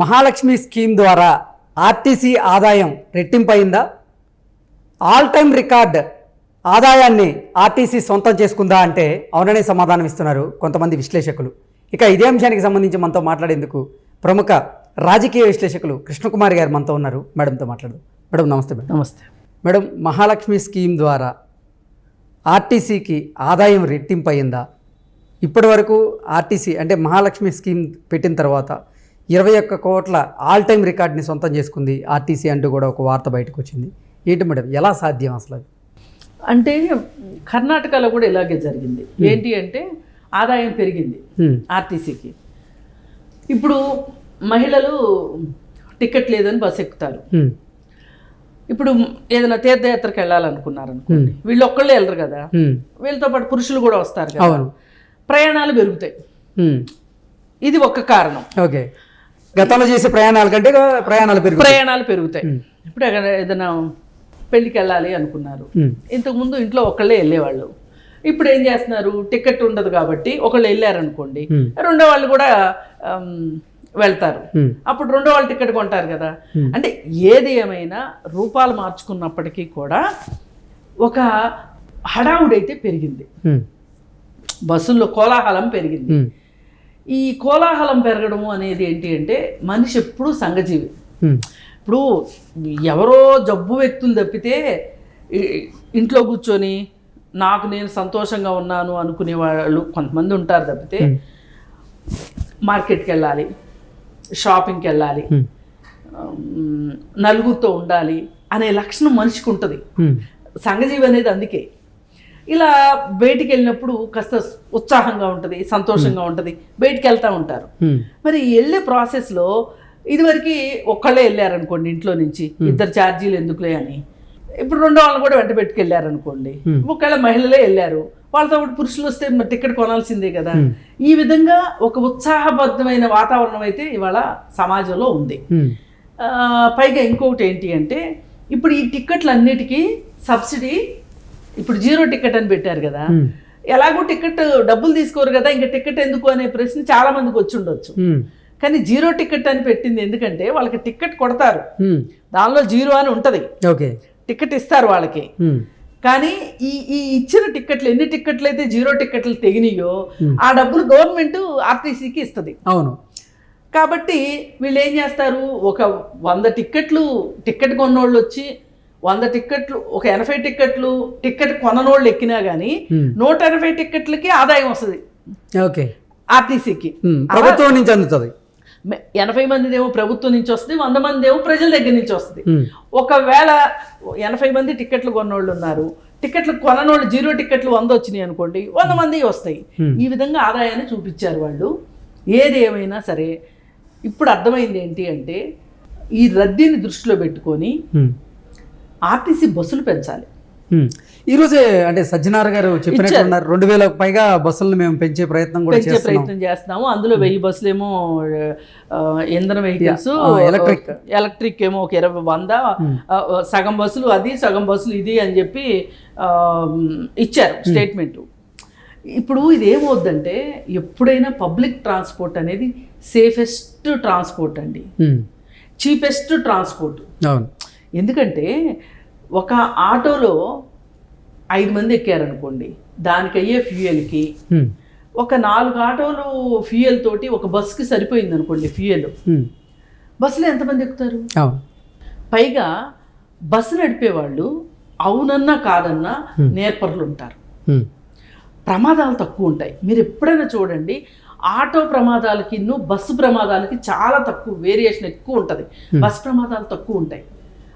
Mahalakshmi scheme ద్వారా RTC ఆదాయం రెట్టింపయిందా? ఆల్ టైమ్ రికార్డ్ ఆదాయాన్ని ఆర్టీసీ సొంతం చేసుకుందా అంటే అవుననే సమాధానం ఇస్తున్నారు కొంతమంది విశ్లేషకులు. ఇక ఇదే అంశానికి సంబంధించి మనతో మాట్లాడేందుకు ప్రముఖ రాజకీయ విశ్లేషకులు కృష్ణకుమారి గారు మనతో ఉన్నారు. మేడంతో మాట్లాడదు. మేడం నమస్తే మేడం. నమస్తే. మేడం మహాలక్ష్మి స్కీమ్ ద్వారా ఆర్టీసీకి ఆదాయం రెట్టింపయిందా? ఇప్పటి వరకు ఆర్టీసీ అంటే మహాలక్ష్మి స్కీమ్ పెట్టిన తర్వాత ఇరవై ఒక్క కోట్ల ఆల్ టైమ్ రికార్డ్ని సొంతం చేసుకుంది ఆర్టీసీ అంటూ కూడా ఒక వార్త బయటకు వచ్చింది ఏంటి మేడం ఎలా సాధ్యం అసలు అది? అంటే కర్ణాటకలో కూడా ఇలాగే జరిగింది. ఏంటి అంటే ఆదాయం పెరిగింది. ఆర్టీసీకి. ఇప్పుడు మహిళలు టికెట్ లేదని బస్ ఎక్కుతారు. ఇప్పుడు ఏదైనా తీర్థయాత్రకు వెళ్ళాలనుకున్నారు అనుకోండి వీళ్ళు ఒక్కళ్ళే వెళ్ళరు కదా. వీళ్ళతో పాటు పురుషులు కూడా వస్తారు కదా. అవును. ప్రయాణాలు పెరుగుతాయి. ఇది ఒక కారణం. ఓకే. గతంలో చేసే ప్రయాణాల కంటే ప్రయాణాలు పెరుగు ప్రయాణాలు పెరుగుతాయి. ఇప్పుడు ఏదైనా పెళ్ళికి వెళ్ళాలి అనుకున్నారు. ఇంతకుముందు ఇంట్లో ఒకళ్ళే వెళ్ళేవాళ్ళు. ఇప్పుడు ఏం చేస్తున్నారు? టికెట్ ఉండదు కాబట్టి ఒకళ్ళు వెళ్ళారనుకోండి. రెండో వాళ్ళు కూడా వెళ్తారు. అప్పుడు రెండో వాళ్ళు టికెట్ కొంటారు కదా. అంటే ఏది ఏమైనా రూపాలు మార్చుకున్నప్పటికీ కూడా ఒక హడావుడైతే పెరిగింది. బస్సుల్లో కోలాహలం పెరిగింది. ఈ కోలాహలం పెరగడము అనేది ఏంటి అంటే మనిషి ఎప్పుడూ సంఘజీవి. ఇప్పుడు ఎవరో జబ్బు వ్యక్తులు తప్పితే ఇంట్లో కూర్చొని నాకు నేను సంతోషంగా ఉన్నాను అనుకునే వాళ్ళు కొంతమంది ఉంటారు తప్పితే మార్కెట్కి వెళ్ళాలి షాపింగ్కి వెళ్ళాలి నలుగురితో ఉండాలి అనే లక్షణం మనిషికి ఉంటుంది. సంఘజీవి అనేది అందుకే. ఇలా బయటికి వెళ్ళినప్పుడు కాస్త ఉత్సాహంగా ఉంటుంది సంతోషంగా ఉంటుంది. బయటికి వెళ్తూ ఉంటారు. హ్మ్. మరి వెళ్ళే ప్రాసెస్లో ఇదివరకు ఒక్కళ్ళే వెళ్ళారనుకోండి ఇంట్లో నుంచి ఇద్దరు ఛార్జీలు ఎందుకులే అని. ఇప్పుడు రెండో వాళ్ళు కూడా వెంట పెట్టుకెళ్ళారనుకోండి Hmm. ఒకవేళ మహిళలే వెళ్ళారు. వాళ్ళతో పాటు పురుషులు వస్తే మరి టికెట్ కొనాల్సిందే కదా. ఈ విధంగా ఒక ఉత్సాహబద్ధమైన వాతావరణం అయితే ఇవాళ సమాజంలో ఉంది. పైగా ఇంకొకటి ఏంటి అంటే ఇప్పుడు ఈ టిక్కెట్లు అన్నిటికీ సబ్సిడీ ఇప్పుడు జీరో టికెట్ అని పెట్టారు కదా. ఎలాగో టికెట్ డబ్బులు తీసుకోరు కదా ఇంకా టికెట్ ఎందుకు అనే ప్రశ్న చాలా మందికి వచ్చి ఉండొచ్చు. కానీ జీరో టికెట్ అని పెట్టింది ఎందుకంటే వాళ్ళకి టికెట్ కొడతారు. దానిలో జీరో అని ఉంటుంది ఓకే టికెట్ ఇస్తారు వాళ్ళకి. కానీ ఈ ఈ ఇచ్చిన టికెట్లు ఎన్ని టికెట్లు అయితే జీరో టికెట్లు తెగినాయో. ఆ డబ్బులు గవర్నమెంట్ ఆర్టీసీకి ఇస్తుంది అవును కాబట్టి వీళ్ళు ఏం చేస్తారు ఒక వంద టిక్కెట్లు టిక్కెట్ కొన్నోళ్ళు వచ్చి వంద టిక్కెట్లు ఒక ఎనభై టిక్కెట్లు టిక్కెట్ కొననోళ్ళు ఎక్కినా కానీ. నూట ఎనభై టిక్కెట్లకి ఆదాయం వస్తుంది ఓకే ఆర్టీసీకి. ప్రభుత్వం నుంచి అందుతుంది ఎనభై మంది ఏమో ప్రభుత్వం నుంచి వస్తుంది వంద మంది ఏమో ప్రజల దగ్గర నుంచి వస్తుంది. ఒకవేళ ఎనభై మంది టిక్కెట్లు కొన్నోళ్ళు ఉన్నారు టిక్కెట్లు కొననోళ్ళు జీరో టిక్కెట్లు వంద వచ్చినాయి అనుకోండి వంద మంది వస్తాయి. ఈ విధంగా ఆదాయాన్ని చూపించారు వాళ్ళు ఏది ఏమైనా సరే ఇప్పుడు అర్థమైంది ఏంటి అంటే ఈ రద్దీని దృష్టిలో పెట్టుకొని. ఆర్టీసీ బస్సులు పెంచాలి. హ్మ్. ఈ రోజే అంటే సజ్జనార్ గారు చెప్పినట్టున్నారు రెండు వేల పైగా బస్సులను మేము పెంచే ప్రయత్నం కూడా పెంచే చేస్తున్నాం. ప్రయత్నం చేస్తున్నాము. అందులో వెయ్యి బస్సులు ఏమో ఇంధన వెహికల్స్ ఎలక్ట్రిక్. ఎలక్ట్రిక్ ఏమో ఒక ఇరవై వంద సగం బస్సులు అది సగం బస్సులు ఇది అని చెప్పి ఇచ్చారు స్టేట్మెంట్. ఇప్పుడు ఇది ఏమవుద్దంటే ఎప్పుడైనా పబ్లిక్ ట్రాన్స్పోర్ట్ అనేది సేఫెస్ట్ ట్రాన్స్పోర్ట్ అండి. Cheapest transport. అవును. ఎందుకంటే ఒక ఆటోలో ఐదు మంది ఎక్కారనుకోండి. దానికి అయ్యే ఫ్యూయల్కి. ఒక నాలుగు ఆటోలు ఫ్యూయల్ తోటి ఒక బస్కి సరిపోయింది అనుకోండి ఫ్యూయల్. బస్సులో ఎంతమంది ఎక్కుతారు? పైగా బస్సు నడిపేవాళ్ళు అవునన్నా కాదన్నా నేర్పరులు ఉంటారు. ప్రమాదాలు తక్కువ ఉంటాయి మీరు ఎప్పుడైనా చూడండి ఆటో ప్రమాదాలకి బస్సు ప్రమాదాలకి చాలా తక్కువ వేరియేషన్ ఎక్కువ ఉంటుంది బస్సు ప్రమాదాలు తక్కువ ఉంటాయి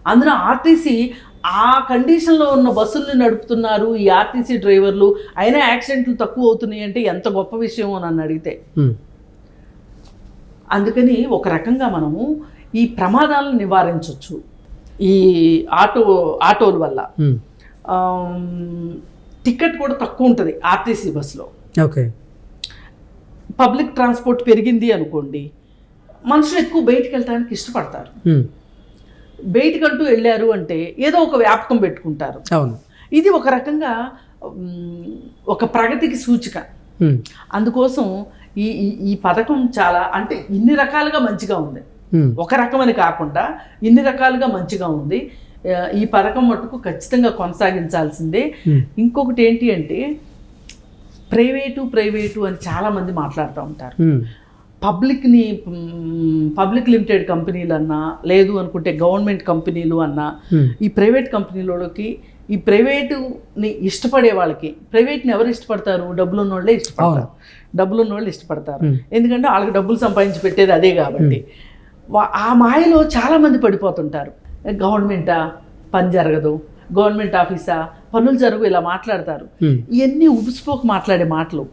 అందులో ఆర్టీసీ ఆ కండిషన్లో ఉన్న బస్సుల్ని నడుపుతున్నారు ఈ ఆర్టీసీ డ్రైవర్లు. అయినా యాక్సిడెంట్లు తక్కువ అవుతున్నాయి అంటే ఎంత గొప్ప విషయం అని నన్ను అడిగితే. అందుకని ఒక రకంగా మనము ఈ ప్రమాదాలను నివారించవచ్చు ఈ ఆటో ఆటోల వల్ల. టికెట్ కూడా తక్కువ ఉంటుంది ఆర్టీసీ బస్సులో. ఓకే. పబ్లిక్ ట్రాన్స్పోర్ట్ పెరిగింది అనుకోండి మనుషులు ఎక్కువ బయటికి వెళ్ళడానికి ఇష్టపడతారు. బయటికంటూ వెళ్ళారు అంటే ఏదో ఒక వ్యాపకం పెట్టుకుంటారు అవును ఇది ఒక రకంగా ఒక ప్రగతికి సూచిక. అందుకోసం ఈ ఈ- పథకం చాలా అంటే ఇన్ని రకాలుగా మంచిగా ఉంది. ఒక రకమని కాకుండా ఇన్ని రకాలుగా మంచిగా ఉంది ఈ పథకం మటుకు ఖచ్చితంగా కొనసాగించాల్సిందే. ఇంకొకటి ఏంటి అంటే ప్రైవేటు ప్రైవేటు అని చాలామంది మాట్లాడుతూ ఉంటారు. పబ్లిక్ని పబ్లిక్ లిమిటెడ్ కంపెనీలు అన్నా లేదు అనుకుంటే గవర్నమెంట్ కంపెనీలు అన్నా. ఈ ప్రైవేట్ కంపెనీలకి ఈ ప్రైవేటుని ఇష్టపడే వాళ్ళకి ప్రైవేట్ని ఎవరు ఇష్టపడతారు? డబ్బులు ఉన్న వాళ్ళే ఇష్టపడతారు. డబ్బులు ఉన్న వాళ్ళు ఇష్టపడతారు. ఎందుకంటే వాళ్ళకి డబ్బులు సంపాదించి పెట్టేది అదే కాబట్టి. ఆ మాయలో చాలామంది పడిపోతుంటారు. గవర్నమెంటా? పని జరగదు. గవర్నమెంట్ ఆఫీసా? పనులు జరగవు ఇలా మాట్లాడతారు. ఇవన్నీ ఉబుసిపోక మాట్లాడే మాటలు.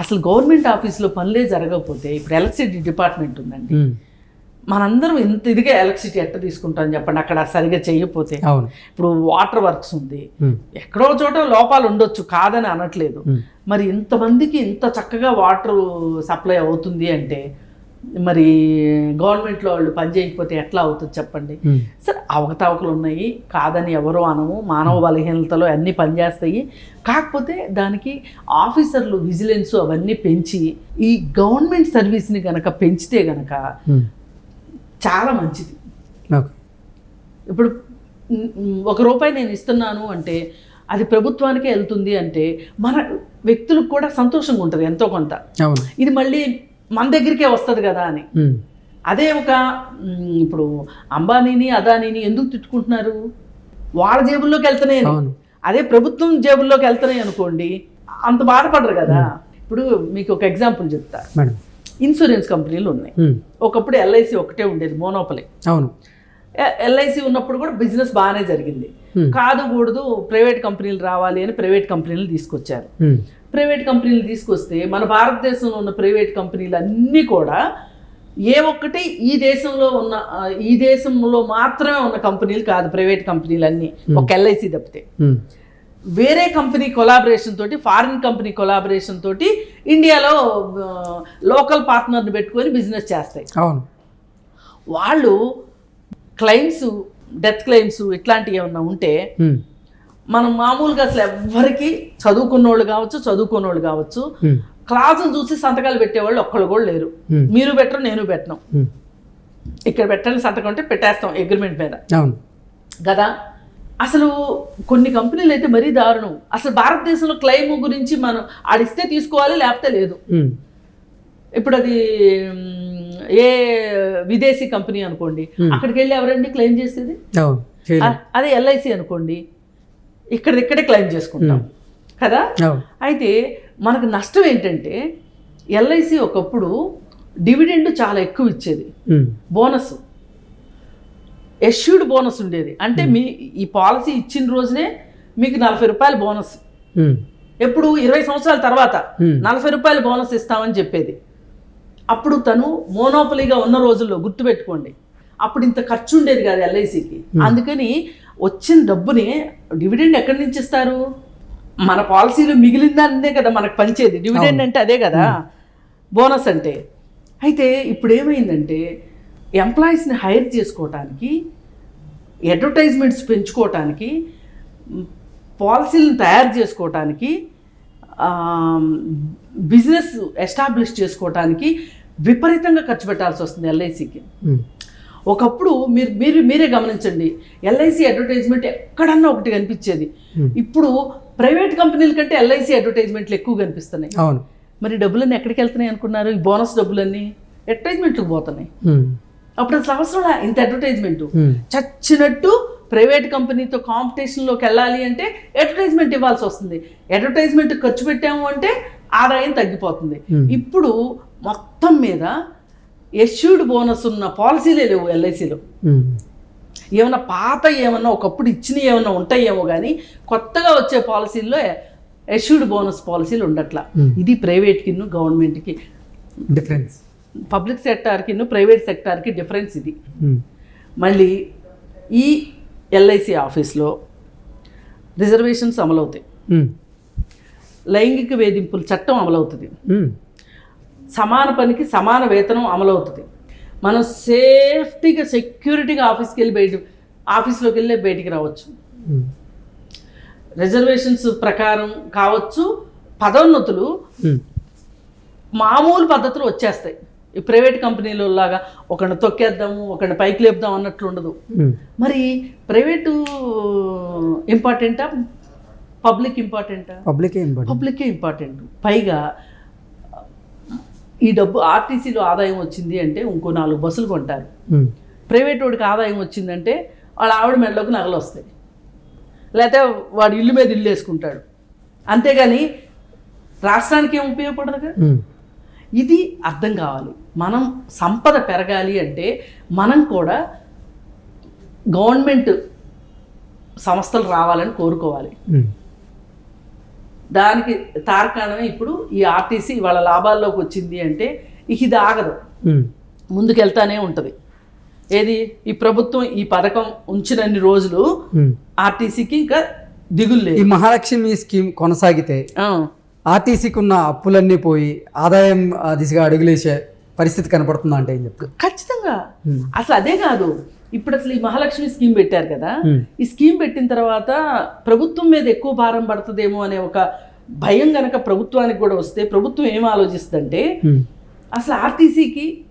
అసలు గవర్నమెంట్ ఆఫీస్లో పనులే జరగకపోతే ఇప్పుడు ఎలక్ట్రిసిటీ డిపార్ట్మెంట్ ఉందండి. మనందరం ఇంత ఇదిగా ఎలక్ట్రిసిటీ ఎట్ట తీసుకుంటాం చెప్పండి అక్కడ సరిగా చేయకపోతే ఇప్పుడు వాటర్ వర్క్స్ ఉంది. ఎక్కడో చోట లోపాలు ఉండొచ్చు కాదని అనట్లేదు. మరి ఇంతమందికి ఇంత చక్కగా వాటర్ సప్లై అవుతుంది అంటే మరి గవర్నమెంట్లో వాళ్ళు పని చేయకపోతే ఎట్లా అవుతుంది చెప్పండి. సరే అవకతవకలు ఉన్నాయి. కాదని ఎవరో అనము. మానవ బలహీనతలో అన్నీ పనిచేస్తాయి. కాకపోతే దానికి ఆఫీసర్లు విజిలెన్స్ అవన్నీ పెంచి ఈ గవర్నమెంట్ సర్వీస్ని గనక పెంచితే గనక. చాలా మంచిది. ఇప్పుడు ఒక రూపాయి నేను ఇస్తున్నాను అంటే అది ప్రభుత్వానికే వెళ్తుంది అంటే మన వ్యక్తులకు కూడా సంతోషంగా ఉంటుంది ఎంతో కొంత. ఇది మళ్ళీ మన దగ్గరికే వస్తుంది కదా అని. అదే ఒక ఇప్పుడు అంబానీని అదానీని ఎందుకు తిట్టుకుంటున్నారు? వాళ్ళ జేబుల్లోకి వెళ్తున్నాయి. అవును. అదే ప్రభుత్వం జేబుల్లోకి వెళ్తున్నాయి అనుకోండి అంత బాధపడరు కదా. ఇప్పుడు మీకు ఒక ఎగ్జాంపుల్ చెప్తా. ఇన్సూరెన్స్ కంపెనీలు ఉన్నాయి. ఒకప్పుడు ఎల్ఐసి ఒకటే ఉండేది మోనోపలి. అవును. ఎల్ఐసి ఉన్నప్పుడు కూడా బిజినెస్ బాగానే జరిగింది. కాదు కూడదు ప్రైవేట్ కంపెనీలు రావాలి అని ప్రైవేట్ కంపెనీలు తీసుకొచ్చారు. ప్రైవేట్ కంపెనీలు తీసుకొస్తే మన భారతదేశంలో ఉన్న ప్రైవేట్ కంపెనీలు అన్నీ కూడా ఏ ఒక్కటి ఈ దేశంలో ఉన్న ఈ దేశంలో మాత్రమే ఉన్న కంపెనీలు కాదు ప్రైవేట్ కంపెనీలు అన్నీ. ఒక ఎల్ఐసి తప్పితే. వేరే కంపెనీ కొలాబరేషన్ తోటి ఫారిన్ కంపెనీ కొలాబరేషన్ తోటి ఇండియాలో లోకల్ పార్ట్నర్ని పెట్టుకొని బిజినెస్ చేస్తాయి. అవును. వాళ్ళు క్లెయిమ్స్ డెత్ క్లెయిమ్స్ ఇట్లాంటివి ఏమన్నా ఉంటే. మనం మామూలుగా అసలు ఎవ్వరికి చదువుకున్నోళ్ళు కావచ్చు చదువుకున్నోళ్ళు కావచ్చు ఉమ్. క్లాసులు చూసి సంతకాలు పెట్టేవాళ్ళు ఒక్కళ్ళు కూడా లేరు. మీరు పెట్టరు నేను పెట్టను. ఇక్కడ పెట్టాలని సంతకం అంటే పెట్టేస్తాం అగ్రిమెంట్ మీద కదా అసలు కొన్ని కంపెనీలు అయితే మరీ దారుణం అసలు భారతదేశంలో క్లెయిమ్ గురించి మనం ఆడిస్తే తీసుకోవాలి లేకపోతే లేదు. ఇప్పుడు అది ఏ విదేశీ కంపెనీ అనుకోండి Hmm. అక్కడికి వెళ్ళి ఎవరండి క్లెయిమ్ చేసేది? అదే ఎల్ఐసి అనుకోండి ఇక్కడ ఇక్కడే క్లెయిమ్ చేసుకుంటాం. కదా? అవును. అయితే మనకు నష్టం ఏంటంటే ఎల్ఐసి ఒకప్పుడు డివిడెండ్ చాలా ఎక్కువ ఇచ్చేది. బోనస్ ఎష్యూడ్ బోనస్ ఉండేది. అంటే మీ ఈ పాలసీ ఇచ్చిన రోజునే మీకు నలభై రూపాయల బోనస్. ఎప్పుడు? ఇరవై సంవత్సరాల తర్వాత. Hmm. నలభై రూపాయల బోనస్ ఇస్తామని చెప్పేది. అప్పుడు తను మోనోపలీగా ఉన్న రోజుల్లో గుర్తుపెట్టుకోండి. అప్పుడు ఇంత ఖర్చు ఉండేది కాదు ఎల్ఐసికి. అందుకని వచ్చిన డబ్బుని డివిడెండ్ ఎక్కడి నుంచి ఇస్తారు? మన పాలసీలో మిగిలిన దాన్నే కదా మనకు పంచేది. డివిడెండ్ అంటే అదే కదా. బోనస్ అంటే. అయితే ఇప్పుడు ఏమైందంటే ఎంప్లాయీస్ని హైర్ చేసుకోవటానికి అడ్వర్టైజ్మెంట్స్ పెంచుకోవటానికి పాలసీలను తయారు చేసుకోవటానికి బిజినెస్ ఎస్టాబ్లిష్ చేసుకోవటానికి విపరీతంగా ఖర్చు పెట్టాల్సి వస్తుంది ఎల్ఐసికి. ఒకప్పుడు మీరు మీరు మీరే గమనించండి ఎల్ఐసి అడ్వర్టైజ్మెంట్ ఎక్కడన్నా ఒకటి కనిపించేది. ఇప్పుడు ప్రైవేట్ కంపెనీల కంటే ఎల్ఐసి అడ్వర్టైజ్మెంట్లు ఎక్కువ కనిపిస్తున్నాయి అవును మరి డబ్బులన్నీ ఎక్కడికి వెళ్తున్నాయి అనుకున్నారు ఈ బోనస్ డబ్బులన్నీ అడ్వర్టైజ్మెంట్లకు పోతున్నాయి. అప్పుడు అసలు అవసరం ఇంత అడ్వర్టైజ్మెంట్. చచ్చినట్టు ప్రైవేట్ కంపెనీతో కాంపిటీషన్లోకి వెళ్ళాలి అంటే అడ్వర్టైజ్మెంట్ ఇవ్వాల్సి వస్తుంది అడ్వర్టైజ్మెంట్ ఖర్చు పెట్టాము అంటే ఆదాయం తగ్గిపోతుంది Hmm. ఇప్పుడు మొత్తం మీద ఎష్యూడ్ బోనస్ ఉన్న పాలసీలే లేవు ఎల్ఐసిలో ఉమ్. ఏమన్నా పాత ఏమన్నా ఒకప్పుడు ఇచ్చినవి ఏమన్నా ఉంటాయేమో కానీ కొత్తగా వచ్చే పాలసీల్లో ఎష్యూడ్ బోనస్ పాలసీలు ఉండట్లా Hmm. ఇది ప్రైవేట్కి గవర్నమెంట్కి డిఫరెన్స్ పబ్లిక్ సెక్టార్కి ప్రైవేట్ సెక్టార్కి డిఫరెన్స్ ఇది. మళ్ళీ ఈ ఎల్ఐసి ఆఫీస్లో రిజర్వేషన్స్ అమలవుతాయి. లైంగిక వేధింపుల చట్టం అమలవుతుంది. సమాన పనికి సమాన వేతనం అమలవుతుంది మనం సేఫ్టీగా సెక్యూరిటీగా ఆఫీస్కి వెళ్ళి బయట ఆఫీస్లోకి వెళ్ళి బయటికి రావచ్చు. రిజర్వేషన్స్ ప్రకారం కావచ్చు పదోన్నతులు. మామూలు పద్ధతులు వచ్చేస్తాయి ఈ ప్రైవేట్ కంపెనీలో లాగా ఒకరిని తొక్కేద్దాము ఒకరిని పైకి లేపుదాం అన్నట్లు ఉండదు. మరి ప్రైవేటు ఇంపార్టెంటా? పబ్లిక్ ఇంపార్టెంటా? పబ్లికే ఇంపార్టెంట్. పబ్లికే ఇంపార్టెంట్. పైగా ఈ డబ్బు ఆర్టీసీలో ఆదాయం వచ్చింది అంటే ఇంకో నాలుగు బస్సులు కొంటారు. ప్రైవేట్ వాడికి ఆదాయం వచ్చిందంటే వాళ్ళ ఆవిడ మెడలోకి నగలు వస్తాయి. లేకపోతే వాడు ఇల్లు మీద ఇల్లు వేసుకుంటాడు. అంతేగాని రాష్ట్రానికి ఏం ఉపయోగపడదు. ఇది అర్థం కావాలి. మనం సంపద పెరగాలి అంటే మనం కూడా గవర్నమెంట్ సంస్థలు రావాలని కోరుకోవాలి. దానికి తార్కాణమే ఇప్పుడు ఈ ఆర్టీసీ వాళ్ళ లాభాల్లోకి వచ్చింది అంటే ఇది ఆగదు. ముందుకెళ్తానే ఉంటుంది ఏది ఈ ప్రభుత్వం ఈ పథకం ఉంచినన్ని రోజులు. ఆర్టీసీకి ఇంకా దిగులు ఈ లేదు మహాలక్ష్మి స్కీమ్ కొనసాగితే ఆర్టీసీకి ఉన్న అప్పులన్నీ పోయి ఆదాయం దిశగా అడుగులేసే పరిస్థితి కనపడుతుందా అంటే ఏం చెప్తారు? ఖచ్చితంగా. అసలు అదే కాదు. ఇప్పుడు అసలు ఈ మహాలక్ష్మి స్కీమ్ పెట్టారు కదా. ఈ స్కీమ్ పెట్టిన తర్వాత ప్రభుత్వం మీద ఎక్కువ భారం పడుతుందేమో అనే ఒక భయం గనక ప్రభుత్వానికి కూడా వస్తే ప్రభుత్వం ఏం ఆలోచిస్తుందంటే. అసలు ఆర్టీసీకి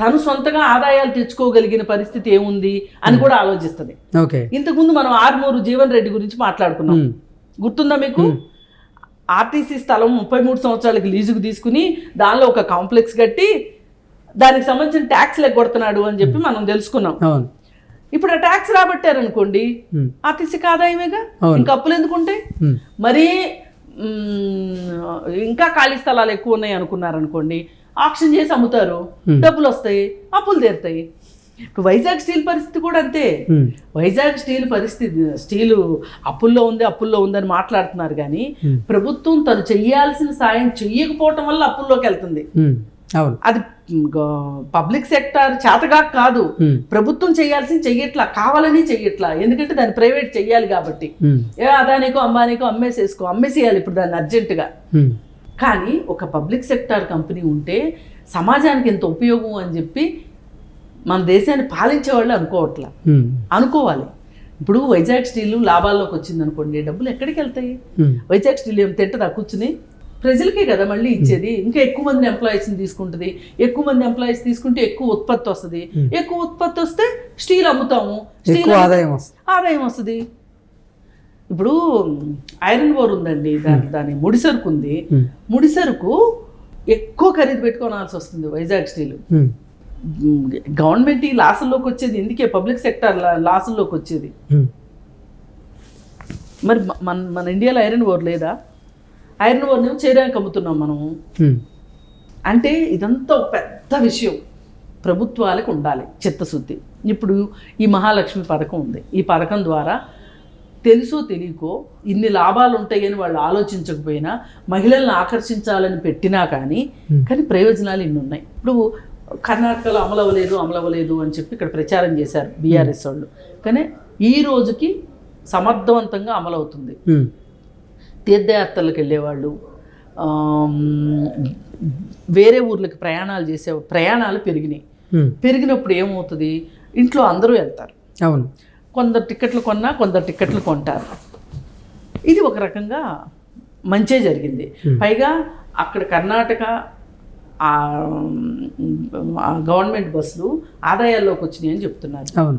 తను సొంతగా ఆదాయాలు తెచ్చుకోగలిగిన పరిస్థితి ఏముంది అని కూడా ఆలోచిస్తుంది. ఓకే. ఇంతకుముందు మనం ఆర్మూరు జీవన్ రెడ్డి గురించి మాట్లాడుకున్నాం. గుర్తుందా మీకు? ఆర్టీసీ స్థలం ముప్పై మూడు సంవత్సరాలకి లీజుకు తీసుకుని దానిలో ఒక కాంప్లెక్స్ కట్టి దానికి సంబంధించిన ట్యాక్స్ లెగ్గొడుతున్నాడు అని చెప్పి మనం తెలుసుకున్నాం ఇప్పుడు ఆ ట్యాక్స్ రాబట్టారనుకోండి ఉమ్. ఆర్టీసీకి ఆదాయమేగా. ఇంకా అప్పులు ఎందుకు ఉంటాయి. మరీ ఇంకా ఖాళీ స్థలాలు ఎక్కువ ఉన్నాయి అనుకున్నారనుకోండి ఆక్షన్ చేసి అమ్ముతారు. డబ్బులు వస్తాయి అప్పులు తీరుతాయి ఇప్పుడు వైజాగ్ స్టీల్ పరిస్థితి కూడా అంతే. వైజాగ్ స్టీల్ పరిస్థితి స్టీలు అప్పుల్లో ఉంది అప్పుల్లో ఉందని మాట్లాడుతున్నారు కానీ. ప్రభుత్వం తను చెయ్యాల్సిన సాయం చెయ్యకపోవటం వల్ల అప్పుల్లోకి వెళ్తుంది అది పబ్లిక్ సెక్టార్ చేతగా కాదు. ప్రభుత్వం చేయాల్సింది చెయ్యట్లా కావాలని చెయ్యట్లా ఎందుకంటే దాన్ని ప్రైవేట్ చెయ్యాలి కాబట్టి. ఏ అదానికో అంబానీకో అమ్మేసేసుకో అమ్మేసేయాలి ఇప్పుడు దాన్ని అర్జెంటుగా. కానీ ఒక పబ్లిక్ సెక్టార్ కంపెనీ ఉంటే సమాజానికి ఎంత ఉపయోగం అని చెప్పి మన దేశాన్ని పాలించే వాళ్ళు అనుకోవట్లా. అనుకోవాలి ఇప్పుడు వైజాగ్ స్టీల్ లాభాల్లోకి వచ్చింది అనుకోండి డబ్బులు ఎక్కడికి వెళ్తాయి. వైజాగ్ స్టీల్ ఏం తింటదా కూర్చుని ప్రజలకే కదా మళ్ళీ ఇచ్చేది? ఇంకా ఎక్కువ మంది ఎంప్లాయీస్ని తీసుకుంటుంది. ఎక్కువ మంది ఎంప్లాయీస్ తీసుకుంటే ఎక్కువ ఉత్పత్తి వస్తుంది. ఎక్కువ ఉత్పత్తి వస్తే స్టీల్ అమ్ముతాము. స్టీల్ ఆదాయం వస్తుంది. ఆదాయం వస్తుంది. ఇప్పుడు ఐరన్ ఓర్ ఉందండి దాని దాని ముడిసరుకు ఉంది. ముడిసరుకు ఎక్కువ ఖరీదు పెట్టుకోవాల్సి వస్తుంది వైజాగ్ స్టీల్. గవర్నమెంట్ ఈ లాసుల్లోకి వచ్చేది. ఎందుకే? పబ్లిక్ సెక్టర్ లాసుల్లోకి వచ్చేది. మరి మన మన ఇండియాలో ఐరన్ ఓర్ లేదా? ఐరన్ ఓర్ని చేయడానికి అమ్ముతున్నాం మనము. అంటే ఇదంతా పెద్ద విషయం. ప్రభుత్వాలకు ఉండాలి చిత్తశుద్ధి. ఇప్పుడు ఈ మహాలక్ష్మి పథకం ఉంది. ఈ పథకం ద్వారా తెలుసో తెలియకో ఇన్ని లాభాలు ఉంటాయని వాళ్ళు ఆలోచించకపోయినా మహిళలను ఆకర్షించాలని పెట్టినా కానీ కానీ ప్రయోజనాలు ఇన్ని ఉన్నాయి. ఇప్పుడు కర్ణాటకలో అమలు అవ్వలేదు అమలు అవ్వలేదు అని చెప్పి ఇక్కడ ప్రచారం చేశారు బీఆర్ఎస్ వాళ్ళు. కానీ ఈ రోజుకి సమర్థవంతంగా అమలు అవుతుంది. ఉమ్. తీర్థయాత్రలకు వెళ్ళేవాళ్ళు వేరే ఊర్లకు ప్రయాణాలు చేసే ప్రయాణాలు పెరిగినాయి. పెరిగినప్పుడు ఏమవుతుంది? ఇంట్లో అందరూ వెళ్తారు. అవును. కొందరు టికెట్లు కొన్నా కొందరు టికెట్లు కొంటారు. ఇది ఒక రకంగా మంచే జరిగింది. పైగా అక్కడ కర్ణాటక గవర్నమెంట్ బస్సులు ఆదాయాల్లోకి వచ్చినాయి అని చెప్తున్నారు. అవును.